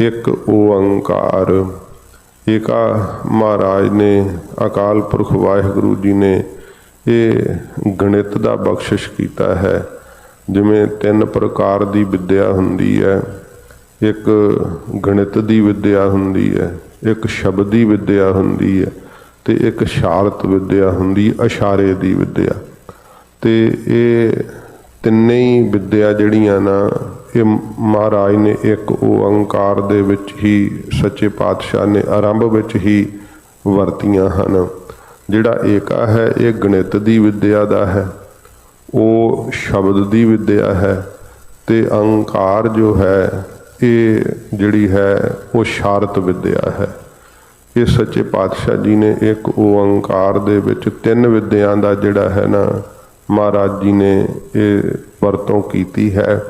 ਇੱਕ ਓੰਕਾਰ। ਏਕਾ ਮਹਾਰਾਜ ਨੇ, ਅਕਾਲ ਪੁਰਖ ਵਾਹਿਗੁਰੂ ਜੀ ਨੇ ਇਹ ਗਣਿਤ ਦਾ ਬਖਸ਼ਿਸ਼ ਕੀਤਾ ਹੈ। ਜਿਵੇਂ ਤਿੰਨ ਪ੍ਰਕਾਰ ਦੀ ਵਿੱਦਿਆ ਹੁੰਦੀ ਹੈ। ਇੱਕ ਗਣਿਤ ਦੀ ਵਿੱਦਿਆ ਹੁੰਦੀ ਹੈ, ਇੱਕ ਸ਼ਬਦੀ ਵਿੱਦਿਆ ਹੁੰਦੀ ਹੈ ਤੇ ਇੱਕ ਸ਼ਾਰਤ ਵਿਦਿਆ ਹੁੰਦੀ ਇਸ਼ਾਰੇ ਦੀ ਵਿੱਦਿਆ। ਤੇ ਇਹ ਤਿੰਨੇ ਹੀ ਵਿੱਦਿਆ ਜਿਹੜੀਆਂ ਨਾ, ਇਹ ਮਹਾਰਾਜ ਨੇ ਇੱਕ ਓੰਕਾਰ ਦੇ ਵਿੱਚ ਹੀ ਸੱਚੇ ਪਾਤਸ਼ਾਹ ਨੇ ਆਰੰਭ ਵਿੱਚ ਹੀ ਵਰਤੀਆਂ ਹਨ। ਜਿਹੜਾ ਏਕਾ ਹੈ, ਇਹ ਗਣਿਤ ਦੀ ਵਿੱਦਿਆ ਦਾ ਹੈ। ਉਹ ਸ਼ਬਦ ਦੀ ਵਿੱਦਿਆ ਹੈ ਤੇ ਅਹੰਕਾਰ ਜੋ ਹੈ, ਇਹ ਜਿਹੜੀ ਹੈ, ਉਹ ਸ਼ਾਰਤ ਵਿੱਦਿਆ ਹੈ। ਇਹ ਸੱਚੇ ਪਾਤਸ਼ਾਹ ਜੀ ਨੇ ਇੱਕ ਓੰਕਾਰ ਦੇ ਵਿੱਚ ਤਿੰਨ ਵਿਦਿਆਂ ਦਾ ਜਿਹੜਾ ਹੈ ਨਾ ਮਹਾਰਾਜ ਜੀ ਨੇ ਇਹ ਵਰਤੋਂ ਕੀਤੀ ਹੈ।